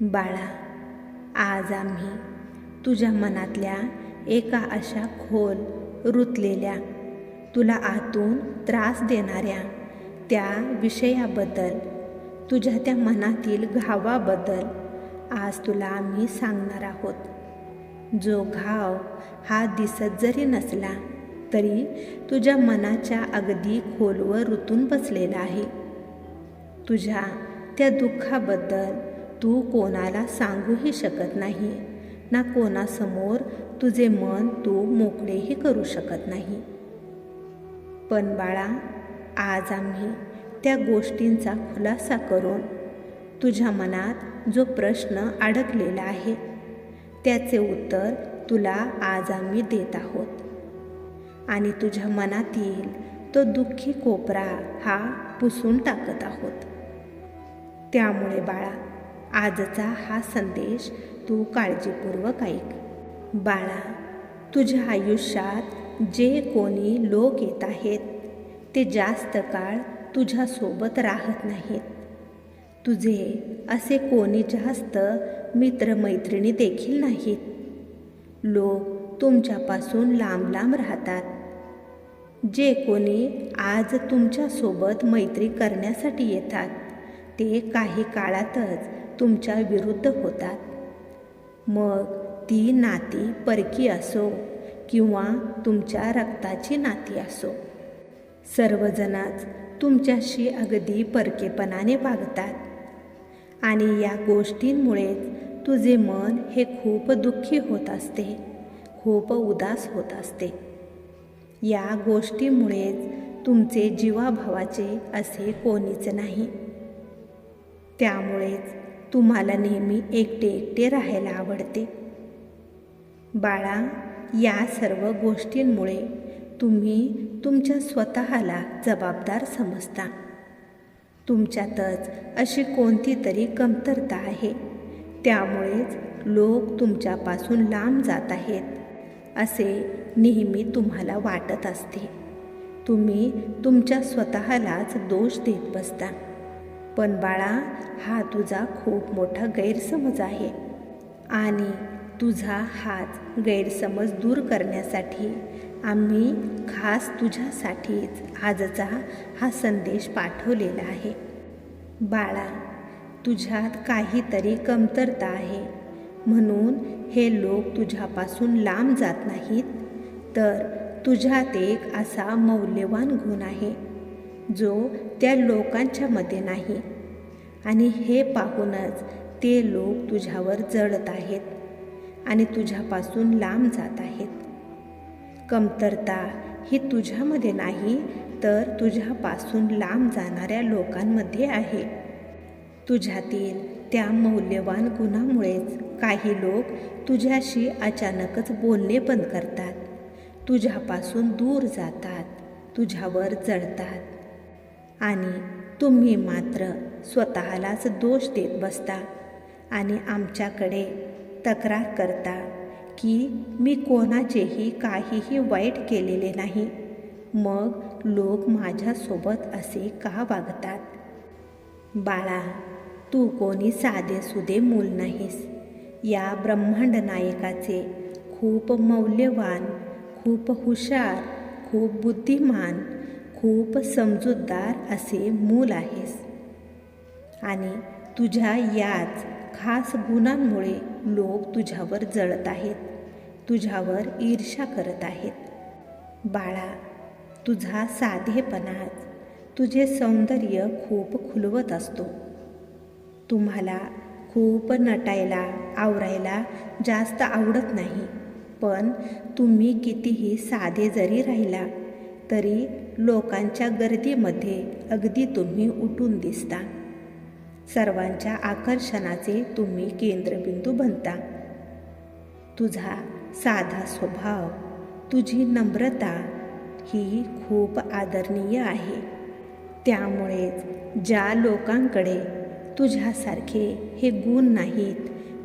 बाळा आज आम्ही तुझ्या मनातल्या एका अशा खोल रुतलेल्या तुला आतून त्रास देणाऱ्या त्या विषयाबद्दल तुझ्या त्या मनातील घावाबद्दल आज तुला आम्ही सांगणार आहोत. जो घाव हा दिसत जरी नसला तरी तुझ्या मनाच्या अगदी खोलवर रुतून बसलेला आहे. तुझ्या त्या दुःखाबद्दल तू कोणाला सांगूही शकत नाही. ना कोणासमोर तुझे मन तू मोकळेही करू शकत नाही. पण बाळा आज आम्ही त्या गोष्टींचा खुलासा करून तुझ्या मनात जो प्रश्न अडकलेला आहे त्याचे उत्तर तुला आज आम्ही देत आहोत. आणि तुझ्या मनात येईल तो दुःखी कोपरा हा पुसून टाकत आहोत. त्यामुळे बाळा आजचा हा संदेश तू काळजीपूर्वक ऐक. बाळा तुझ्या आयुष्यात जे कोणी लोक येत आहेत ते जास्त काळ तुझ्यासोबत राहत नाहीत. तुझे असे कोणी जास्त मित्रमैत्रिणी देखील नाहीत. लोक तुमच्यापासून लांब लांब राहतात. जे कोणी आज तुमच्यासोबत मैत्री करण्यासाठी येतात ते काही काळातच तुमच्या विरुद्ध होतात. मग ती नाती परकी असो किंवा तुमच्या रक्ताची नाती असो. सर्वजणच तुमच्याशी अगदी परकेपणाने वागतात. आणि या गोष्टींमुळेच तुझे मन हे खूप दुःखी होत असते खूप उदास होत असते. या गोष्टीमुळेच तुमचे जीवाभावाचे असे कोणीच नाही. त्यामुळेच तुम्हाला नेहमी एकटे एकटे राहायला आवडते. बाळा या सर्व गोष्टींमुळे तुम्ही तुमच्या स्वतःला जबाबदार समजता. तुमच्यातच अशी कोणती तरी कमतरता आहे. त्यामुळेच लोक तुमच्यापासून लांब जात आहेत असे नेहमी तुम्हाला वाटत असते. तुम्ही तुमच्या स्वतःलाच दोष देत बसता. पण बाळा हा तुझा खूप मोठा गैरसमज आहे. आणि तुझा हाच गैरसमज दूर करण्यासाठी आम्ही खास तुझ्यासाठीच आजचा हा संदेश पाठवलेला आहे. बाळा तुझ्यात काहीतरी कमतरता आहे. म्हणून हे लोक तुझ्यापासून लांब जात नाहीत. तर तुझ्यात एक असा मौल्यवान गुण आहे. जो त्या लोकांच्यामध्ये नाही. आणि हे पाहूनच ते लोक तुझ्यावर जळत आहेत आणि तुझ्यापासून लांब जात आहेत. कमतरता ही तुझ्यामध्ये नाही तर तुझ्यापासून लांब जाणाऱ्या लोकांमध्ये आहे. तुझ्यातील त्या मौल्यवान गुणामुळेच काही लोक तुझ्याशी अचानकच बोलणे बंद करतात. तुझ्यापासून दूर जातात तुझ्यावर जळतात आणि तुम्ही मात्र स्वतःलाच दोष देत बसता आणि आमच्याकडे तक्रार करता की मी कोणाचेही काहीही वाईट केलेले नाही. मग लोक माझ्यासोबत असे का वागतात? बाळा तू कोणी साधे सुधे मूल नाहीस. या ब्रह्मांड नायकाचे खूप मौल्यवान खूप हुशार खूप बुद्धिमान खूप समजूतदार असे मूल आहेस. आणि तुझ्या याच खास गुणांमुळे लोक तुझ्यावर जळत आहेत. तुझ्यावर ईर्षा करत आहेत. बाळा तुझा साधेपणाच तुझे सौंदर्य खूप खुलवत असतो. तुम्हाला खूप नटायला आवरायला जास्त आवडत नाही. पण तुम्ही कितीही साधे जरी राहिला तरी लोकांच्या गर्दीमध्ये अगदी तुम्ही उठून दिसता. सर्वांच्या आकर्षणाचे तुम्ही केंद्रबिंदू बनता. तुझा साधा स्वभाव तुझी नम्रता ही खूप आदरणीय आहे. त्यामुळेच ज्या लोकांकडे तुझ्यासारखे हे गुण नाहीत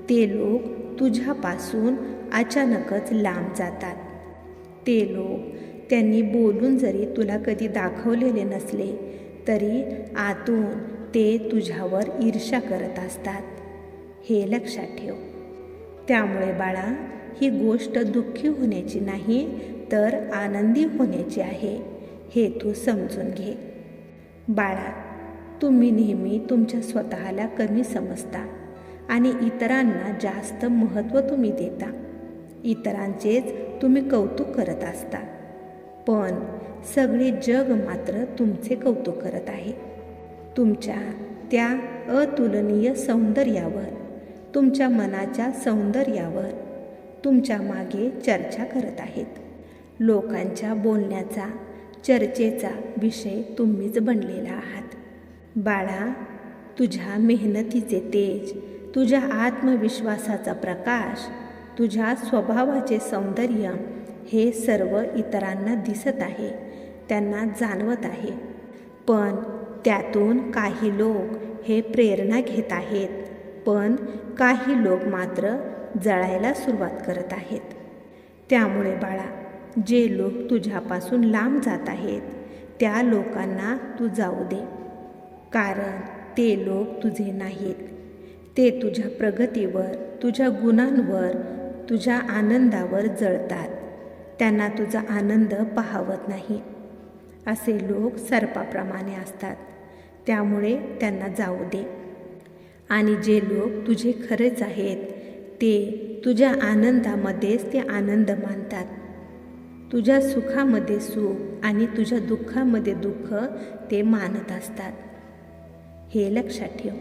ते लोक तुझ्यापासून अचानकच लांब जातात. ते लोक त्यांनी बोलून जरी तुला कधी दाखवलेले नसले तरी आतून ते तुझ्यावर ईर्ष्या करत असतात. हे लक्षात ठेव. त्यामुळे बाळा ही गोष्ट दुःखी होण्याची नाही तर आनंदी होण्याची आहे हे तू समजून घे. बाळा तुम्ही नेहमी तुमच्या स्वतःला कमी समजता आणि इतरांना जास्त महत्त्व तुम्ही देता. इतरांचेच तुम्ही कौतुक करत असता. पण सगळे जग मात्र तुमचे कौतुक करत आहे. तुमच्या त्या अतुलनीय सौंदर्यावर तुमच्या मनाच्या सौंदर्यावर तुमच्या मागे चर्चा करत आहेत. लोकांच्या बोलण्याचा चर्चेचा विषय तुम्हीच बनलेला आहात. बाळा तुझ्या मेहनतीचे तेज तुझ्या आत्मविश्वासाचा प्रकाश तुझ्या स्वभावाचे सौंदर्य हे सर्व इतरांना दिसत आहे त्यांना जाणवत आहे. पण त्यातून काही लोक हे प्रेरणा घेत आहेत पण काही लोक मात्र जळायला सुरुवात करत आहेत. त्यामुळे बाळा जे लोक तुझ्यापासून लांब जात आहेत त्या लोकांना तू जाऊ दे. कारण ते लोक तुझे नाहीत. ते तुझ्या प्रगतीवर तुझ्या गुणांवर तुझ्या आनंदावर जळतात. त्यांना तुझा आनंद पाहावत नाही. असे लोक सर्पाप्रमाणे असतात. त्यामुळे त्यांना जाऊ दे. आणि जे लोक तुझे खरेच आहेत ते तुझ्या आनंदामध्येच ते आनंद मानतात. तुझ्या सुखामध्ये सुख आणि तुझ्या दुःखामध्ये दुःख ते मानत असतात. हे लक्षात ठेव.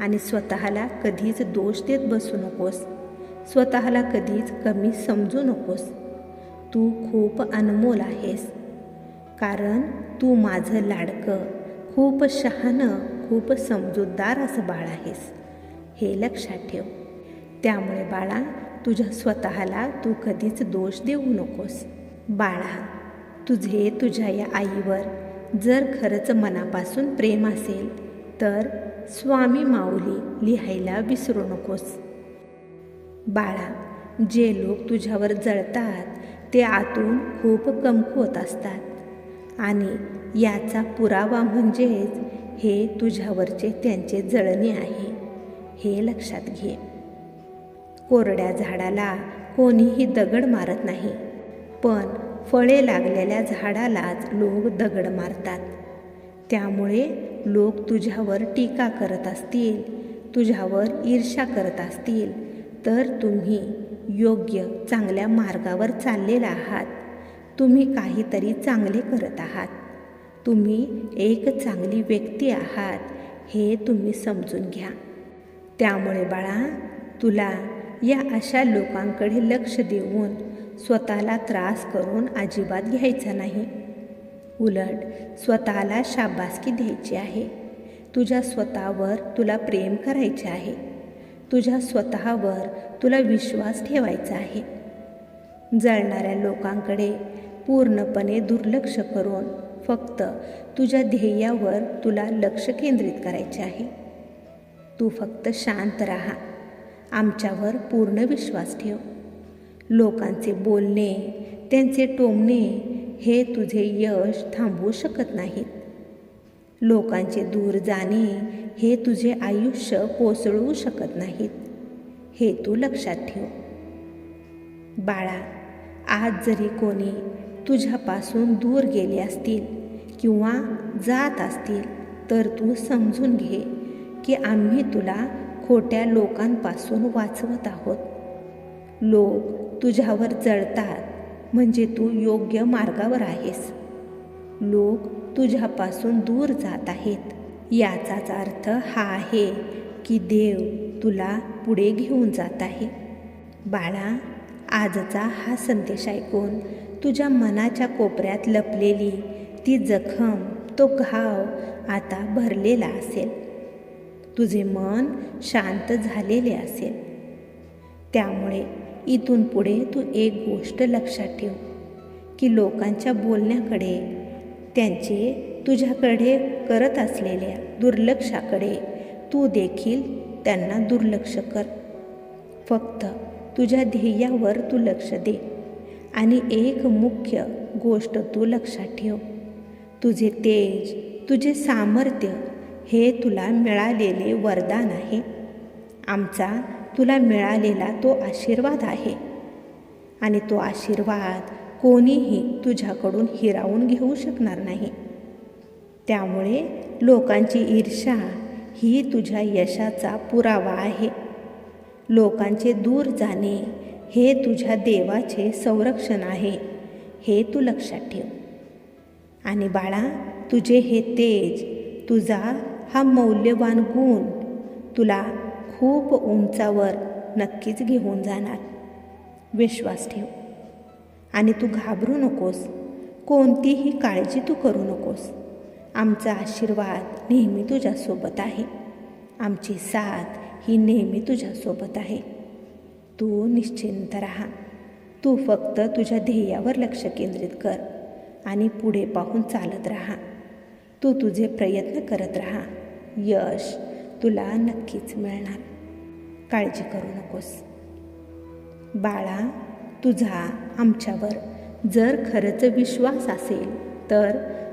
आणि स्वतःला कधीच दोष देत बसू नकोस. स्वतःला कधीच कमी समजू नकोस. तू खूप अनमोल आहेस. कारण तू माझं लाडकं खूप शहाणं खूप समजूतदार असं बाळ आहेस. हे लक्षात ठेव. त्यामुळे बाळा तुझ्या स्वतःला तू कधीच दोष देऊ नकोस. बाळा तुझे तुझ्या या आईवर जर खरंच मनापासून प्रेम असेल तर स्वामी माऊली लिहायला विसरू नकोस. बाळा जे लोक तुझ्यावर जळतात ते आतून खूप कमकुवत असतात. आणि याचा पुरावा म्हणजेच हे तुझ्यावरचे त्यांचे जळणे आहे हे लक्षात घे. कोरड्या झाडाला कोणीही दगड मारत नाही पण फळे लागलेल्या झाडालाच लोक दगड मारतात. त्यामुळे लोक तुझ्यावर टीका करत असतील तुझ्यावर ईर्षा करत असतील तर तुम्ही योग्य चांगल्या मार्गावर चाललेला आहात. तुम्ही काहीतरी चांगले करत आहात. तुम्ही एक चांगली व्यक्ती आहात हे तुम्ही समजून घ्या. त्यामुळे बाळा तुला या अशा लोकांकडे लक्ष देऊन स्वतःला त्रास करून अजिबात घ्यायचा नाही. उलट स्वतःला शाबासकी द्यायची आहे. तुझ्या स्वतःवर तुला प्रेम करायचे आहे. तुझ्या स्वतःवर तुला विश्वास ठेवायचा आहे. जळणाऱ्या लोकांकडे पूर्णपणे दुर्लक्ष करून फक्त तुझ्या ध्येयावर तुला लक्ष केंद्रित करायचे आहे. तू फक्त शांत राहा. आमच्यावर पूर्ण विश्वास ठेव. लोकांचे बोलणे त्यांचे टोमणे हे तुझे यश थांबवू शकत नाहीत. लोकांचे दूर जाणे हे तुझे आयुष्य कोसळवू शकत नाहीत. हे तू लक्षात ठेव. बाळा आज जरी कोणी तुझ्यापासून दूर गेले असतील किंवा जात असतील तर तू समजून घे की आम्ही तुला खोट्या लोकांपासून वाचवत आहोत. लोक तुझ्यावर जळतात म्हणजे तू योग्य मार्गावर आहेस. लोक तुझ्यापासून दूर जात आहेत. याचाच अर्थ हा आहे की देव तुला पुढे घेऊन जात आहे. बाळा आजचा हा संदेश ऐकून तुझ्या मनाच्या कोपऱ्यात लपलेली ती जखम तो घाव आता भरलेला असेल. तुझे मन शांत झालेले असेल. त्यामुळे इथून पुढे तू एक गोष्ट लक्षात ठेव की लोकांच्या बोलण्याकडे त्यांचे तुझ्याकडे करत असलेल्या दुर्लक्षाकडे तू देखील त्यांना दुर्लक्ष कर. फक्त तुझ्या ध्येयावर तू लक्ष दे आणि एक मुख्य गोष्ट तू लक्षात ठेव. तुझे तेज तुझे सामर्थ्य हे तुला मिळालेले वरदान आहे. आमचा तुला मिळालेला तो आशीर्वाद आहे. आणि तो आशीर्वाद कोणीही तुझ्याकडून हिरावून घेऊ शकणार नाही. त्यामुळे लोकांची ईर्षा ही तुझ्या यशाचा पुरावा आहे. लोकांचे दूर जाणे हे तुझ्या देवाचे संरक्षण आहे हे तू लक्षात ठेव. आणि बाळा तुझे हे तेज तुझा हा मौल्यवान गुण तुला खूप उंचावर नक्कीच घेऊन जाणार. विश्वास ठेव. आणि तू घाबरू नकोस कोणतीही काळजी तू करू नकोस. आमचा आशीर्वाद नेहमी तुझ्यासोबत आहे. आमची साथ ही नेहमी तुझ्यासोबत आहे. तू निश्चिंत राहा. तू फक्त तुझ्या ध्येयावर लक्ष केंद्रित कर आणि पुढे पाहून चालत राहा. तू तुझे प्रयत्न करत राहा. यश तुला नक्कीच मिळणार. काळजी करू नकोस. बाळा तुझा आमच्यावर जर खरंच विश्वास असेल तर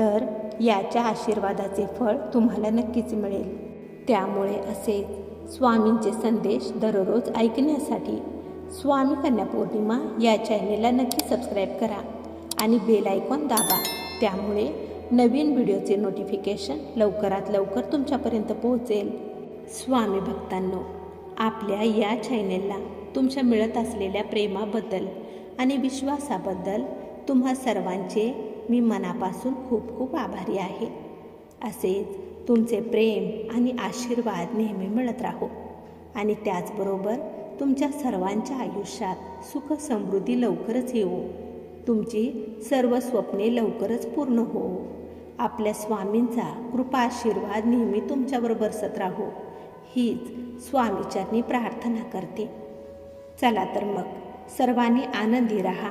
तर याच्या आशीर्वादाचे फळ तुम्हाला नक्कीच मिळेल. त्यामुळे असे स्वामींचे संदेश दररोज ऐकण्यासाठी स्वामी कन्या पौर्णिमा या चॅनेलला नक्की सबस्क्राईब करा आणि बेल आयकॉन दाबा. त्यामुळे नवीन व्हिडिओचे नोटिफिकेशन लवकरात लवकर तुमच्यापर्यंत पोहोचेल. स्वामी भक्तांनो आपल्या या चॅनेलला तुमच्या मिळत असलेल्या प्रेमाबद्दल आणि विश्वासाबद्दल तुम्हा सर्वांचे मी मनापासून खूप खूप आभारी आहे. असेच तुमचे प्रेम आणि आशीर्वाद नेहमी मिळत राहो. आणि त्याचबरोबर तुमच्या सर्वांच्या आयुष्यात सुख समृद्धी लवकरच येऊ तुमची सर्व स्वप्ने लवकरच पूर्ण हो. आपल्या स्वामींचा कृपा आशीर्वाद नेहमी तुमच्यावर बरसत राहो. हीच स्वामीचरणी प्रार्थना करते. चला तर मग सर्वांनी आनंदी राहा.